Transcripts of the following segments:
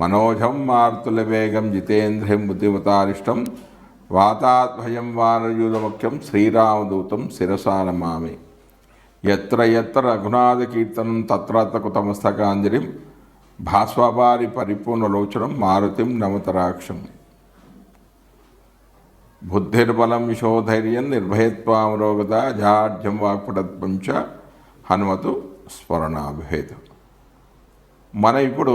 మనోజం మనోజం మార్తులవేగం జితేంద్రియం బుద్ధిమతారిష్టం వాతాద్భయం వానయూధముఖ్యం శ్రీరామదూతం శిరసా నమామి ఎత్ర ఎత్ర రఘునాథకీర్తనం తత్రత్ర కృతమస్తకాంజలిం భాస్వపారి పరిపూర్ణలోచనం మారుతిం నమతరాక్షం బుద్ధిర్బలం యశోధైర్యం నిర్భయత్వామరోగత జాఢ్యం వాక్పటత్వం చ హనుమతు స్మరణాభేదం మన ఇప్పుడు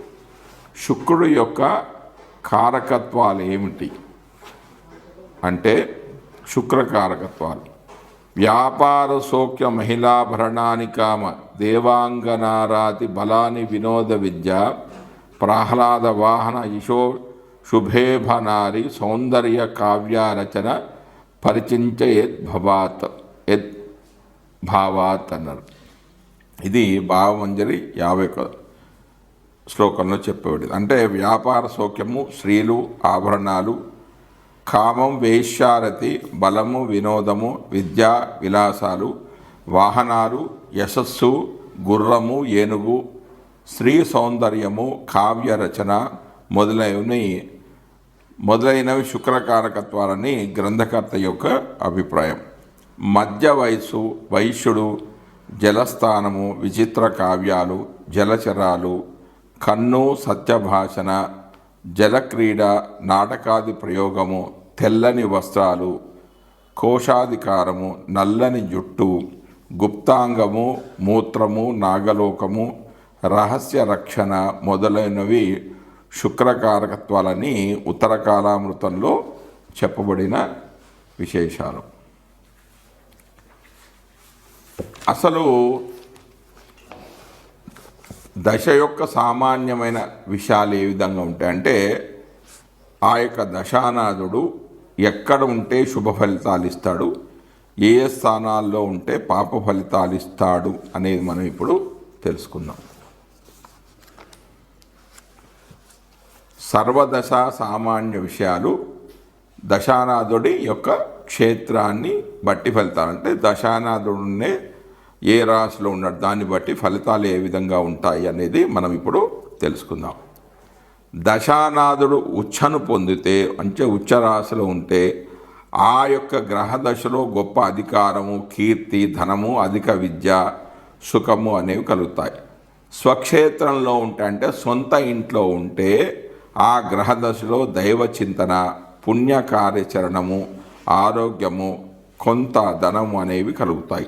శుక్రుడు యొక్క కారకత్వాలు ఏమిటి? అంటే శుక్రకారకత్వాలు. వ్యాపార సౌఖ్య మహిళాభరణాని కామ దేవాంగనారాతి బలాని వినోద విద్య ప్రహ్లాద వాహన యశో శుభేభనారి సౌందర్య కావ్యారచన పరిచించ యద్భవాత్ యద్ భావాత్ అన్నారు. ఇది భావమంజరి యాభై శ్లోకంలో చెప్పేవాడు అంటే వ్యాపార సౌఖ్యము స్త్రీలు ఆభరణాలు కామం వేశ్యారతి బలము వినోదము విద్యా విలాసాలు వాహనాలు యశస్సు గుర్రము ఏనుగు స్త్రీ సౌందర్యము కావ్య రచన మొదలైనవి మొదలైనవి శుక్రకారకత్వాలని గ్రంథకర్త యొక్క అభిప్రాయం. మధ్య వయస్సు వైశ్యుడు జలస్థానము విచిత్ర కావ్యాలు జలచరాలు కన్ను సత్యభాషణ జలక్రీడ నాటకాది ప్రయోగము తెల్లని వస్త్రాలు కోశాధికారము నల్లని జుట్టు గుప్తాంగము మూత్రము నాగలోకము రహస్య రక్షణ మొదలైనవి శుక్రకారకత్వాలని ఉత్తర కాలామృతంలో చెప్పబడిన విశేషాలు. అసలు దశ యొక్క సామాన్యమైన విషయాలు ఏ విధంగా ఉంటాయంటే ఆ యొక్క దశానాథుడు ఎక్కడ ఉంటే శుభ ఫలితాలు ఇస్తాడు ఏ ఏ స్థానాల్లో ఉంటే పాప ఫలితాలు ఇస్తాడు అనేది మనం ఇప్పుడు తెలుసుకుందాం. సర్వదశ సామాన్య విషయాలు దశానాథుడి యొక్క క్షేత్రాన్ని బట్టి ఫలితాలు. అంటే దశానాథుడునే ఏ రాశిలో ఉన్నాడు దాన్ని బట్టి ఫలితాలు ఏ విధంగా ఉంటాయి అనేది మనం ఇప్పుడు తెలుసుకుందాం. దశానాథుడు ఉచ్చను పొందితే అంటే ఉచ్చ రాశిలో ఉంటే ఆ యొక్క గ్రహ దశలో గొప్ప అధికారము కీర్తి ధనము అధిక విద్య సుఖము అనేవి కలుగుతాయి. స్వక్షేత్రంలో ఉంటే అంటే సొంత ఇంట్లో ఉంటే ఆ గ్రహ దశలో దైవ చింతన పుణ్య కార్యాచరణము ఆరోగ్యము కొంత ధనము అనేవి కలుగుతాయి.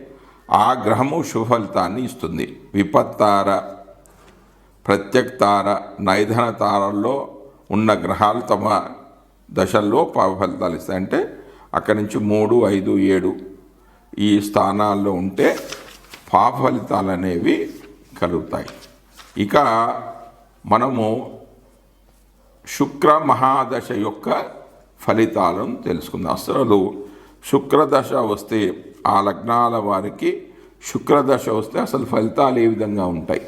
ఆ గ్రహము శుభఫలితాన్ని ఇస్తుంది. విపత్తార ప్రత్యక్తార నైధన తారల్లో ఉన్న గ్రహాలు తమ దశల్లో పాప ఫలితాలు ఇస్తాయి. అంటే అక్కడి నుంచి మూడు ఐదు ఏడు ఈ స్థానాల్లో ఉంటే పాప ఫలితాలు అనేవి కలుగుతాయి. ఇక మనము శుక్ర మహాదశ యొక్క ఫలితాలను తెలుసుకుందాం. అసలు శుక్రదశ వస్తే ఆ లగ్నాల వారికి శుక్రదశ వస్తే అసలు ఫలితాలు ఏ విధంగా ఉంటాయి?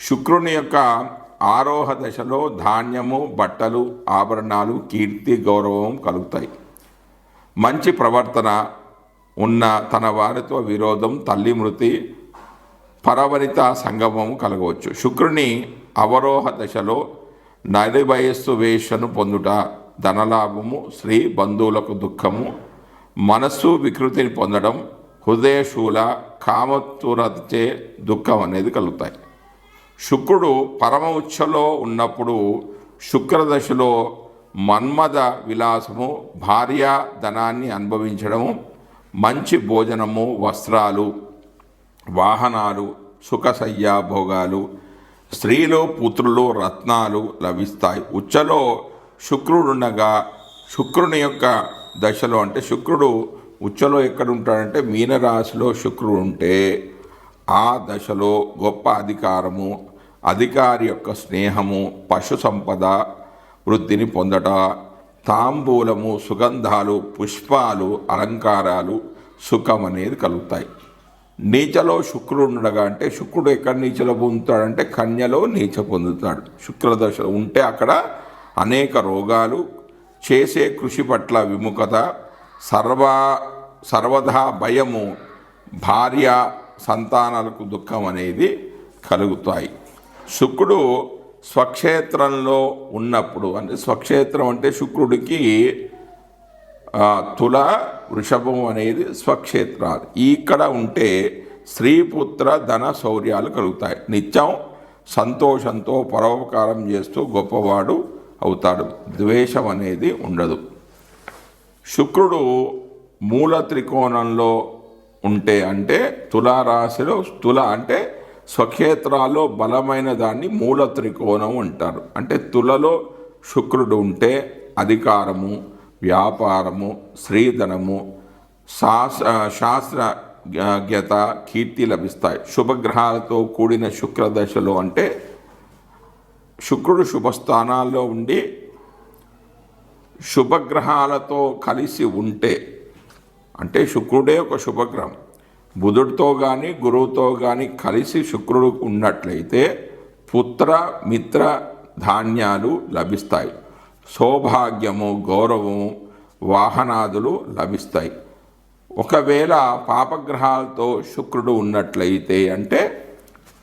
శుక్రుని యొక్క ఆరోహ దశలో ధాన్యము బట్టలు ఆభరణాలు కీర్తి గౌరవం కలుగుతాయి. మంచి ప్రవర్తన ఉన్న తన వారితో విరోధం తల్లి మృతి పరవనిత సంగమము కలగవచ్చు. శుక్రుని అవరోహ దశలో నడి వయస్సు వేషను పొందుట ధనలాభము స్త్రీ బంధువులకు దుఃఖము మనస్సు వికృతిని పొందడం హృదయశూల కామతురచే దుఃఖం అనేది కలుగుతాయి. శుక్రుడు పరమ ఉచ్చలో ఉన్నప్పుడు శుక్రదశలో మన్మద విలాసము భార్య ధనాన్ని అనుభవించడము మంచి భోజనము వస్త్రాలు వాహనాలు సుఖసయ్యాభోగాలు స్త్రీలు పుత్రులు రత్నాలు లభిస్తాయి. ఉచ్చలో శుక్రుడుండగా శుక్రుని యొక్క దశలో అంటే శుక్రుడు ఉచ్చలో ఎక్కడ ఉంటాడంటే మీనరాశిలో శుక్రుడు ఉంటే ఆ దశలో గొప్ప అధికారము అధికారి యొక్క స్నేహము పశు సంపద వృద్ధిని పొందట తాంబూలము సుగంధాలు పుష్పాలు అలంకారాలు సుఖం అనేది కలుగుతాయి. నీచలో శుక్రుడు ఉండగా అంటే శుక్రుడు ఎక్కడ నీచలో పొందుతాడంటే కన్యలో నీచ పొందుతాడు. శుక్రదశ ఉంటే అక్కడ అనేక రోగాలు చేసే కృషి పట్ల విముఖత సర్వ సర్వదా భయము భార్య సంతానాలకు దుఃఖం అనేది కలుగుతాయి. శుక్రుడు స్వక్షేత్రంలో ఉన్నప్పుడు అంటే స్వక్షేత్రం అంటే శుక్రుడికి తుల వృషభం అనేది స్వక్షేత్రాలు. ఇక్కడ ఉంటే స్త్రీపుత్ర ధన శౌర్యాలు కలుగుతాయి. నిత్యం సంతోషంతో పరోపకారం చేస్తూ గొప్పవాడు అవుతాడు. ద్వేషం అనేది ఉండదు. శుక్రుడు మూల త్రికోణంలో ఉంటే అంటే తులారాశిలో తుల అంటే స్వక్షేత్రాల్లో బలమైన దాన్ని మూల త్రికోణం అంటారు. అంటే తులలో శుక్రుడు ఉంటే అధికారము వ్యాపారము శ్రీధనము శాస్త్ర శాస్త్రజ్ఞత కీర్తి లభిస్తాయి. శుభగ్రహాలతో కూడిన శుక్రదశలో అంటే శుక్రుడు శుభస్థానాల్లో ఉండి శుభగ్రహాలతో కలిసి ఉంటే అంటే శుక్రుడే ఒక శుభగ్రహం. బుధుడితో కానీ గురువుతో కానీ కలిసి శుక్రుడు ఉన్నట్లయితే పుత్ర మిత్ర ధాన్యాలు లభిస్తాయి. సౌభాగ్యము గౌరవము వాహనాదులు లభిస్తాయి. ఒకవేళ పాపగ్రహాలతో శుక్రుడు ఉన్నట్లయితే అంటే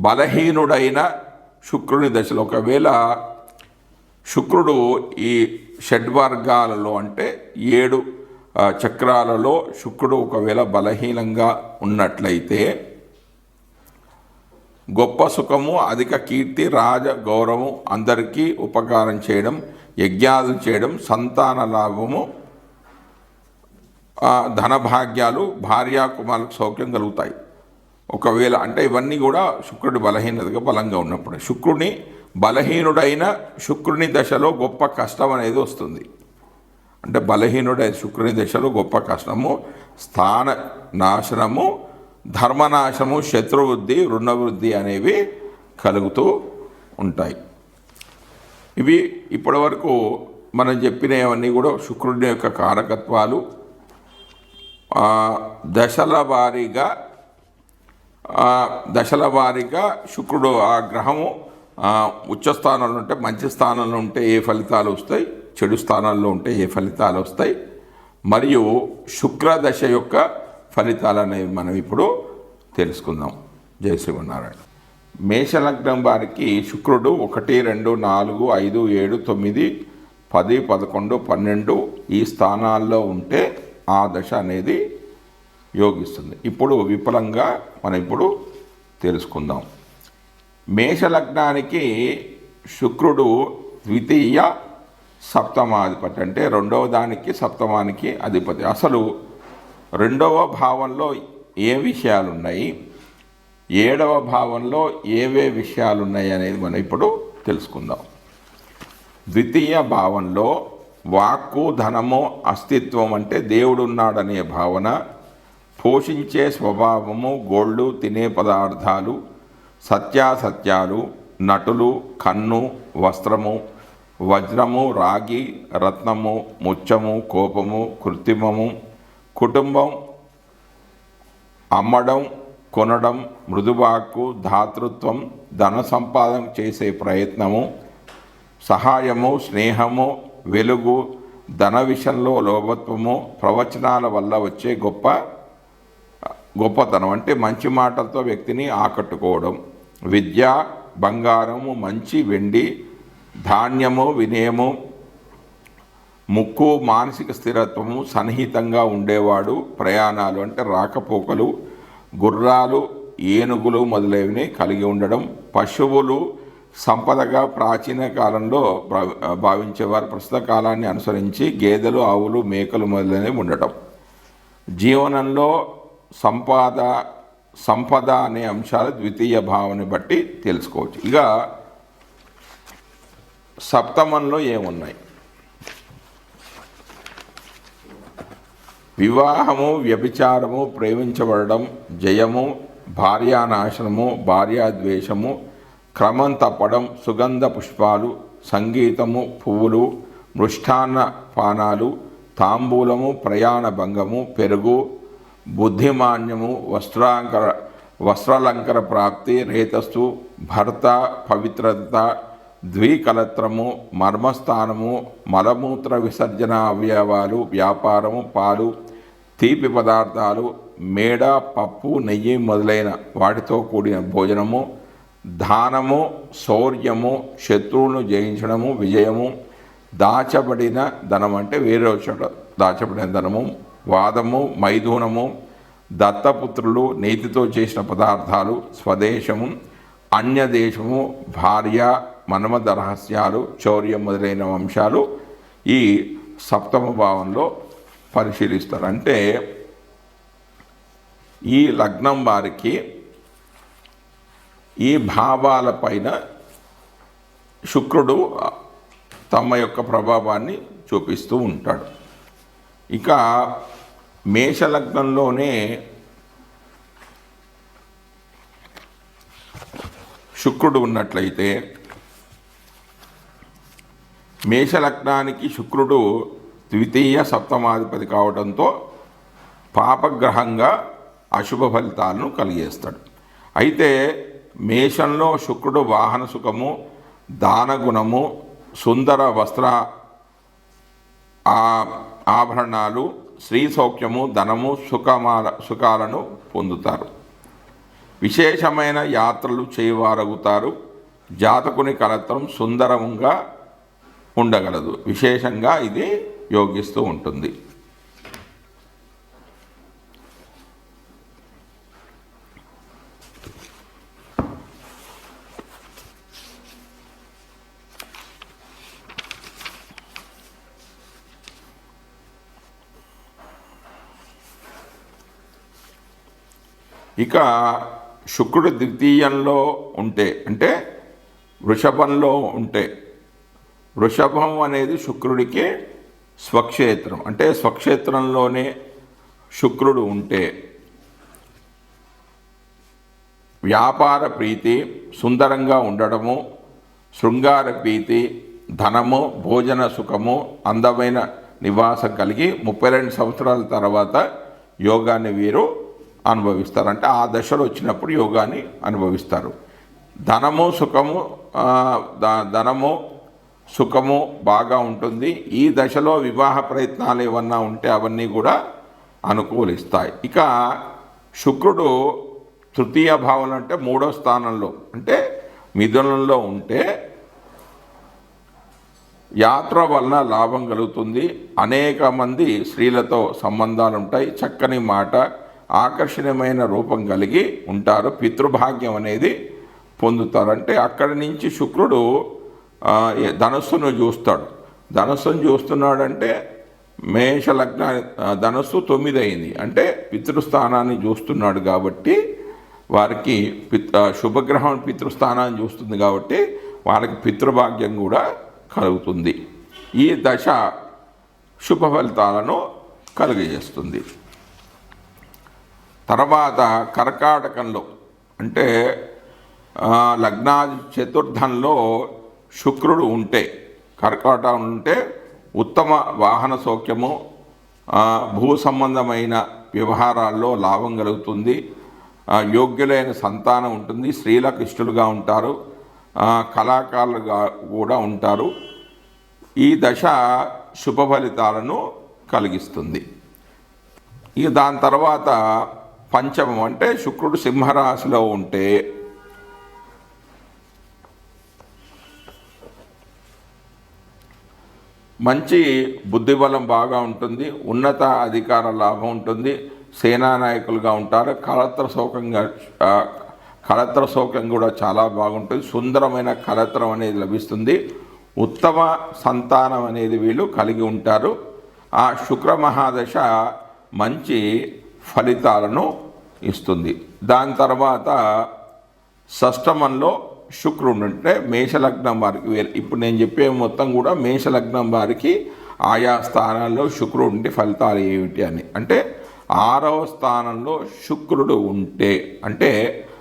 బలహీనుడైన శుక్రుని దశలో. ఒకవేళ శుక్రుడు ఈ షడ్వర్గాలలో అంటే ఏడు చక్రాలలో శుక్రుడు ఒకవేళ బలహీనంగా ఉన్నట్లయితే గొప్ప సుఖము అధిక కీర్తి రాజ గౌరవం అందరికీ ఉపకారం చేయడం యజ్ఞాలు చేయడం సంతాన లాభము ధనభాగ్యాలు భార్యాకుమారులకు సౌఖ్యం కలుగుతాయి. ఒకవేళ అంటే ఇవన్నీ కూడా శుక్రుడి బలహీనతగా బలంగా ఉన్నప్పుడు. శుక్రుడిని బలహీనుడైన శుక్రుని దశలో గొప్ప కష్టం అనేది వస్తుంది. అంటే బలహీనుడైన శుక్రుని దశలో గొప్ప కష్టము స్థాన నాశనము ధర్మనాశము శత్రువృద్ధి రుణవృద్ధి అనేవి కలుగుతూ ఉంటాయి. ఇవి ఇప్పటివరకు మనం చెప్పినవన్నీ కూడా శుక్రుడి యొక్క కారకత్వాలు. దశల వారీగా దశల వారీగా శుక్రుడు ఆ గ్రహము ఆ, ఉచ్చ స్థానంలో ఉంటే మంచి స్థానంలో ఉంటే ఏ ఫలితాలు వస్తాయి? చెడు స్థానాల్లో ఉంటే ఏ ఫలితాలు వస్తాయి? మరియు శుక్ర దశ యొక్క ఫలితాలు అనేవి మనం ఇప్పుడు తెలుసుకుందాం. జయ శ్రీమన్నారాయణ. మేషలగ్నం వారికి శుక్రుడు ఒకటి రెండు నాలుగు ఐదు ఏడు తొమ్మిది పది పదకొండు పన్నెండు ఈ స్థానాల్లో ఉంటే ఆ దశ అనేది యోగిస్తుంది ఇప్పుడు విపులంగా మనం ఇప్పుడు తెలుసుకుందాం. మేషలగ్నానికి శుక్రుడు ద్వితీయ సప్తమాధిపతి అంటే రెండవ దానికి సప్తమానికి అధిపతి. అసలు రెండవ భావంలో ఏ విషయాలు ఉన్నాయి ఏడవ భావంలో ఏవే విషయాలు ఉన్నాయి అనేది మనం ఇప్పుడు తెలుసుకుందాం. ద్వితీయ భావంలో వాక్కు ధనము అస్తిత్వం అంటే దేవుడున్నాడనే భావన పోషించే స్వభావము గోళ్ళు తినే పదార్థాలు సత్యాసత్యాలు నటులు కన్ను వస్త్రము వజ్రము రాగి రత్నము ముచ్చము కోపము కృత్రిమము కుటుంబం అమ్మడం కొనడం మృదువాక్కు ధాతృత్వం ధన సంపాదన చేసే ప్రయత్నము సహాయము స్నేహము వెలుగు ధన విషయంలో లోభత్వము ప్రవచనాల వల్ల వచ్చే గొప్ప గొప్పతనం అంటే మంచి మాటలతో వ్యక్తిని ఆకట్టుకోవడం. విద్య బంగారము మంచి వెండి ధాన్యము వినయము ముక్కు మానసిక స్థిరత్వము సన్నిహితంగా ఉండేవాడు. ప్రయాణాలు అంటే రాకపోకలు గుర్రాలు ఏనుగులు మొదలైనవి కలిగి ఉండడం. పశువులు సంపదగా ప్రాచీన కాలంలో భావించేవారు. ప్రస్తుత కాలాన్ని అనుసరించి గేదెలు ఆవులు మేకలు మొదలైనవి ఉండటం. జీవనంలో సంపాద సంపద అనే అంశాలు ద్వితీయ భావాన్ని బట్టి తెలుసుకోవచ్చు. ఇక సప్తమంలో ఏమున్నాయి? వివాహము వ్యభిచారము ప్రేమించబడడం జయము భార్యానాశనము భార్యాద్వేషము క్రమం తప్పడం సుగంధ పుష్పాలు సంగీతము పువ్వులు మృష్టాన్న పానాలు తాంబూలము ప్రయాణ భంగము పెరుగు బుద్ధిమాన్యము వస్త్రాంకర వస్త్రాలంకర ప్రాప్తి రేతస్సు భర్త పవిత్రత ద్వికలత్రము మర్మస్థానము మలమూత్ర విసర్జన అవయవాలు వ్యాపారము పాలు తీపి పదార్థాలు మేడ పప్పు నెయ్యి మొదలైన వాటితో కూడిన భోజనము దానము శౌర్యము శత్రువులను జయించడము విజయము దాచబడిన ధనం అంటే వేరే చోట దాచబడిన ధనము. వాదము మైథూనము దత్తపుత్రులు నీతితో చేసిన పదార్థాలు స్వదేశము అన్యదేశము భార్య మన్మద రహస్యాలు చౌర్యం మొదలైన అంశాలు ఈ సప్తమ భావంలో పరిశీలిస్తారు. అంటే ఈ లగ్నం వారికి ఈ భావాలపైన శుక్రుడు తమ యొక్క ప్రభావాన్ని చూపిస్తూ ఉంటాడు. ఇక మేషలగ్నంలోనే శుక్రుడు ఉన్నట్లయితే మేషలగ్నానికి శుక్రుడు ద్వితీయ సప్తమాధిపతి కావడంతో పాపగ్రహంగా అశుభ ఫలితాలను కలిగేస్తాడు. అయితే మేషంలో శుక్రుడు వాహన సుఖము దానగుణము సుందర వస్త్ర ఆభరణాలు స్త్రీ సౌఖ్యము ధనము సుఖమాల సుఖాలను పొందుతారు. విశేషమైన యాత్రలు చేయవారగుతారు. జాతకుని కలత్రం సుందరంగా ఉండగలదు. విశేషంగా ఇది యోగిస్తూ ఉంటుంది. ఇక శుక్రుడు ద్వితీయంలో ఉంటే అంటే వృషభంలో ఉంటే వృషభం అనేది శుక్రుడికి స్వక్షేత్రం అంటే స్వక్షేత్రంలోనే శుక్రుడు ఉంటే. వ్యాపార ప్రీతి సుందరంగా ఉండడము శృంగార ప్రీతి ధనము భోజన సుఖము అందమైన నివాసం కలిగి ముప్పై రెండు సంవత్సరాల తర్వాత యోగాన్ని వీరు అనుభవిస్తారు అంటే ఆ దశలో వచ్చినప్పుడు యోగాన్ని అనుభవిస్తారు. ధనము సుఖము ద- ధనము సుఖము బాగా ఉంటుంది. ఈ దశలో వివాహ ప్రయత్నాలు ఏమన్నా ఉంటే అవన్నీ కూడా అనుకూలిస్తాయి. ఇక శుక్రుడు తృతీయ భావన అంటే మూడో స్థానంలో అంటే మిథునంలో ఉంటే యాత్ర వలన లాభం కలుగుతుంది. అనేక మంది స్త్రీలతో సంబంధాలు ఉంటాయి. చక్కని మాట ఆకర్షణీయమైన రూపం కలిగి ఉంటారు. పితృభాగ్యం అనేది పొందుతారు అంటే అక్కడి నుంచి శుక్రుడు ధనస్సును చూస్తాడు. ధనస్సును చూస్తున్నాడంటే మేష లగ్న ధనస్సు తొమ్మిది అయింది అంటే పితృస్థానాన్ని చూస్తున్నాడు కాబట్టి వారికి పిత్ శుభగ్రహం పితృస్థానాన్ని చూస్తుంది కాబట్టి వారికి పితృభాగ్యం కూడా కలుగుతుంది. ఈ దశ శుభ ఫలితాలను కలుగజేస్తుంది. తర్వాత కర్కాటకంలో అంటే లగ్నా లగ్నాది చతుర్థంలో శుక్రుడు ఉంటే కర్కాటకం ఉంటే ఉత్తమ వాహన సౌఖ్యము భూ సంబంధమైన వ్యవహారాల్లో లాభం కలుగుతుంది. యోగ్యులైన సంతానం ఉంటుంది స్త్రీలకు ఇష్టలుగా ఉంటారు కళాకారులుగా కూడా ఉంటారు. ఈ దశ శుభ ఫలితాలను కలిగిస్తుంది. ఇక దాని తర్వాత పంచమం అంటే శుక్రుడు సింహరాశిలో ఉంటే. మంచి బుద్ధిబలం బాగా ఉంటుంది ఉన్నత అధికార లాభం ఉంటుంది సేనా నాయకులుగా ఉంటారు కళత్ర సౌకంగా కళత్ర శోకం కూడా చాలా బాగుంటుంది సుందరమైన కళత్రం అనేది లభిస్తుంది ఉత్తమ సంతానం అనేది వీళ్ళు కలిగి ఉంటారు. ఆ శుక్ర మహాదశ మంచి ఫలితాలను ఇస్తుంది. దాని తర్వాత షష్టమంలో శుక్రుడు అంటే మేషలగ్నం వారికి వేరే. ఇప్పుడు నేను చెప్పే మొత్తం కూడా మేషలగ్నం వారికి ఆయా స్థానాల్లో శుక్రుడు ఉంటే ఫలితాలు ఏమిటి అని. అంటే ఆరవ స్థానంలో శుక్రుడు ఉంటే అంటే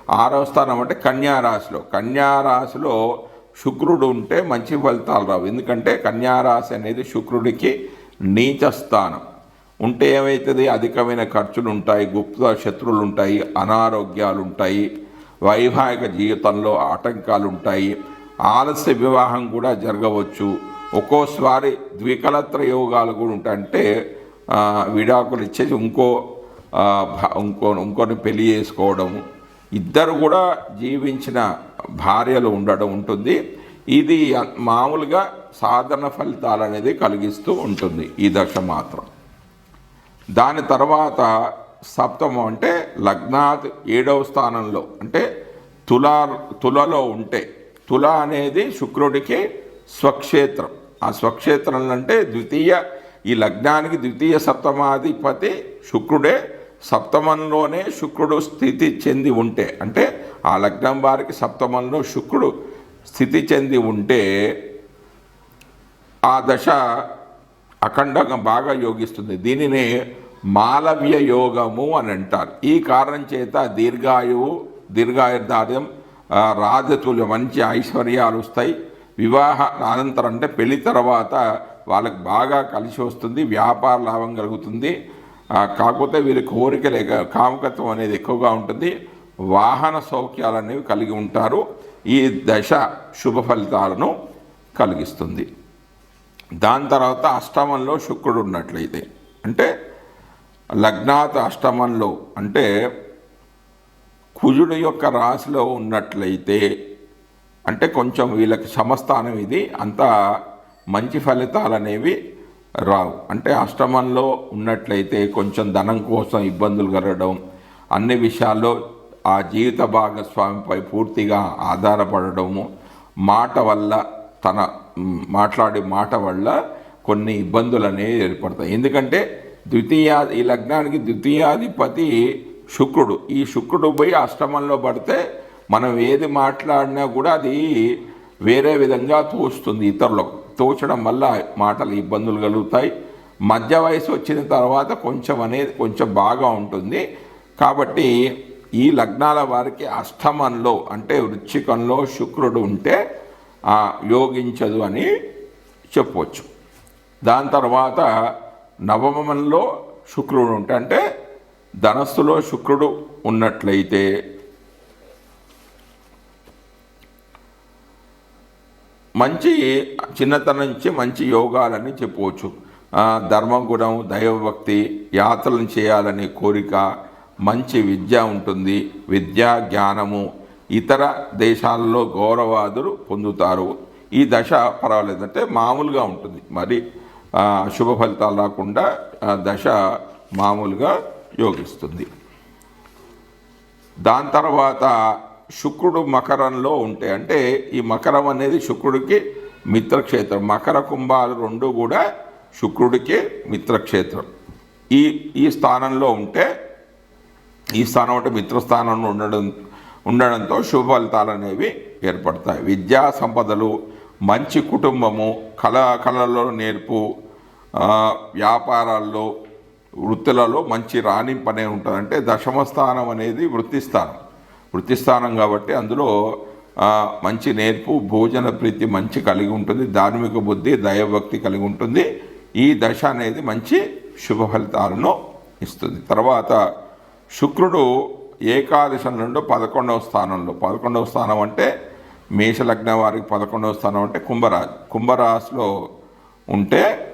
ఆరవ స్థానం అంటే కన్యారాశిలో కన్యారాశిలో శుక్రుడు ఉంటే మంచి ఫలితాలు రావు. ఎందుకంటే కన్యారాశి అనేది శుక్రుడికి నీచ స్థానం ఉంటే ఏమవుతుంది అధికమైన ఖర్చులు ఉంటాయి గుప్త శత్రువులు ఉంటాయి అనారోగ్యాలు ఉంటాయి వైవాహిక జీవితంలో ఆటంకాలు ఉంటాయి ఆలస్య వివాహం కూడా జరగవచ్చు. ఒక్కోసారి ద్వికలత్ర యోగాలు కూడా ఉంటాయి. అంటే విడాకులు ఇచ్చేసి ఇంకో ఇంకో ఇంకొని పెళ్ళి చేసుకోవడం. ఇద్దరు కూడా జీవించిన భార్యలు ఉండడం ఉంటుంది. ఇది మామూలుగా సాధారణ ఫలితాలు అనేది కలిగిస్తూ ఉంటుంది. ఈ దశ మాత్రం. దాని తర్వాత సప్తమం అంటే లగ్నాత్ ఏడవ స్థానంలో అంటే తులా తులలో ఉంటే తుల అనేది శుక్రుడికి స్వక్షేత్రం. ఆ స్వక్షేత్రం అంటే ద్వితీయ ఈ లగ్నానికి ద్వితీయ సప్తమాధిపతి శుక్రుడే సప్తమంలోనే శుక్రుడు స్థితి చెంది ఉంటే అంటే ఆ లగ్నం వారికి సప్తమంలో శుక్రుడు స్థితి చెంది ఉంటే ఆ దశ అఖండంగా బాగా యోగిస్తుంది. దీనిని మాలవ్య యోగము అని అంటారు. ఈ కారణం చేత దీర్ఘాయువు దీర్ఘాయుర్దార్యం రాజతులు మంచి ఐశ్వర్యాలు వస్తాయి. వివాహ అనంతరం అంటే పెళ్ళి తర్వాత వాళ్ళకి బాగా కలిసి వస్తుంది వ్యాపార లాభం కలుగుతుంది. కాకపోతే వీరి కోరికలు ఎగ- కామకత్వం అనేది ఎక్కువగా ఉంటుంది. వాహన సౌఖ్యాలు అనేవి కలిగి ఉంటారు. ఈ దశ శుభ ఫలితాలను కలిగిస్తుంది. దాని తర్వాత అష్టమంలో శుక్రుడు ఉన్నట్లయితే అంటే లగ్నాత అష్టమంలో అంటే కుజుడు యొక్క రాశిలో ఉన్నట్లయితే అంటే కొంచెం వీళ్ళకి సమస్థానం ఇది అంత మంచి ఫలితాలు అనేవి రావు. అంటే అష్టమంలో ఉన్నట్లయితే కొంచెం ధనం కోసం ఇబ్బందులు కలగడం అన్ని విషయాల్లో ఆ జీవిత భాగస్వామిపై పూర్తిగా ఆధారపడడము మాట వల్ల తన మాట్లాడే మాట వల్ల కొన్ని ఇబ్బందులు అనేవి ఏర్పడతాయి. ఎందుకంటే ద్వితీయ ఈ లగ్నానికి ద్వితీయాధిపతి శుక్రుడు. ఈ శుక్రుడు పోయి అష్టమంలో పడితే మనం ఏది మాట్లాడినా కూడా అది వేరే విధంగా తోస్తుంది ఇతరులకు. తోచడం వల్ల మాటలు ఇబ్బందులు కలుగుతాయి. మధ్య వయసు వచ్చిన తర్వాత కొంచెం అనేది కొంచెం బాగా ఉంటుంది. కాబట్టి ఈ లగ్నాల వారికి అష్టమంలో అంటే వృచ్చికంలో శుక్రుడు ఉంటే యోగించదు అని చెప్పవచ్చు దాని తర్వాత నవమంలో శుక్రుడు ఉంటే అంటే ధనస్సులో శుక్రుడు ఉన్నట్లయితే మంచి చిన్నతనం నుంచి మంచి యోగాలని చెప్పవచ్చు. ధర్మం ధర్మగుణం దైవభక్తి యాత్రలను చేయాలనే కోరిక మంచి విద్య ఉంటుంది. విద్యా జ్ఞానము ఇతర దేశాలలో గౌరవాదులు పొందుతారు. ఈ దశ పర్వాలేదంటే మామూలుగా ఉంటుంది. మరి శుభ ఫలితాలు రాకుండా దశ మామూలుగా యోగిస్తుంది. దాని తర్వాత శుక్రుడు మకరంలో ఉంటే అంటే ఈ మకరం అనేది శుక్రుడికి మిత్రక్షేత్రం. మకర కుంభాలు రెండు కూడా శుక్రుడికి మిత్రక్షేత్రం. ఈ ఈ స్థానంలో ఉంటే ఈ స్థానం అంటే మిత్రస్థానంలో ఉండడం ఉండడంతో శుభఫలితాలు అనేవి ఏర్పడతాయి. విద్యా సంపదలు మంచి కుటుంబము కళ కళలో నేర్పు వ్యాపారాల్లో వృత్తులలో మంచి రాణింపు అనేది ఉంటుంది అంటే దశమ స్థానం అనేది వృత్తి స్థానం. వృత్తి స్థానం కాబట్టి అందులో మంచి నేర్పు భోజన ప్రీతి మంచి కలిగి ఉంటుంది ధార్మిక బుద్ధి దైవభక్తి కలిగి ఉంటుంది. ఈ దశ అనేది మంచి శుభ ఫలితాలను ఇస్తుంది. తర్వాత శుక్రుడు ఏకాదశం నుండి పదకొండవ స్థానంలో. పదకొండవ స్థానం అంటే మేషలగ్న వారికి పదకొండవ స్థానం అంటే కుంభరాశి. కుంభరాశిలో ఉంటే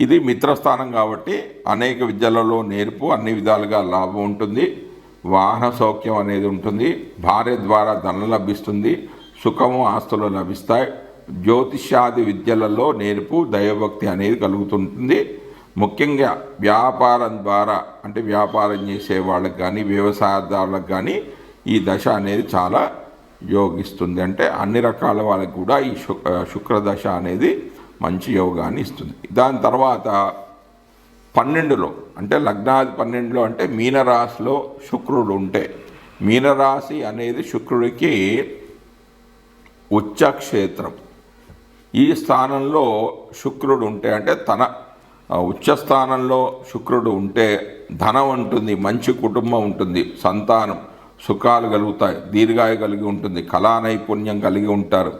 ఇది మిత్రస్థానం కాబట్టి అనేక విద్యలలో నేర్పు అన్ని విధాలుగా లాభం ఉంటుంది. వాహన సౌఖ్యం అనేది ఉంటుంది. భార్య ద్వారా ధనం లభిస్తుంది. సుఖము ఆస్తులు లభిస్తాయి. జ్యోతిష్యాది విద్యలలో నేర్పు దైవభక్తి అనేది కలుగుతుంటుంది. ముఖ్యంగా వ్యాపారం ద్వారా అంటే వ్యాపారం చేసే వాళ్ళకి కానీ వ్యవసాయదారులకు కానీ ఈ దశ అనేది చాలా యోగిస్తుంది. అంటే అన్ని రకాల వాళ్ళకి కూడా ఈ శుక్ర శుక్రదశ అనేది మంచి యోగాన్ని ఇస్తుంది. దాని తర్వాత పన్నెండులో అంటే లగ్నాది పన్నెండులో అంటే మీనరాశిలో శుక్రుడు ఉంటే మీనరాశి అనేది శుక్రుడికి ఉచ్చక్షేత్రం. ఈ స్థానంలో శుక్రుడు ఉంటే అంటే తన ఉచ్చస్థానంలో స్థానంలో శుక్రుడు ఉంటే ధనం ఉంటుంది మంచి కుటుంబం ఉంటుంది సంతానం సుఖాలు కలుగుతాయి దీర్ఘాయు కలిగి ఉంటుంది కళా నైపుణ్యం కలిగి ఉంటారు.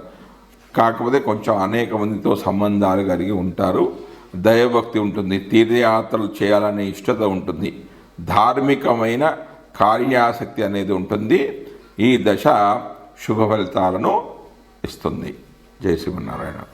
కాకపోతే కొంచెం అనేక మందితో సంబంధాలు కలిగి ఉంటారు. దైవభక్తి ఉంటుంది తీర్థయాత్రలు చేయాలనే ఇష్టత ఉంటుంది. ధార్మికమైన కార్యాసక్తి అనేది ఉంటుంది. ఈ దశ శుభ ఫలితాలను ఇస్తుంది. జయ శ్రీమన్నారాయణ.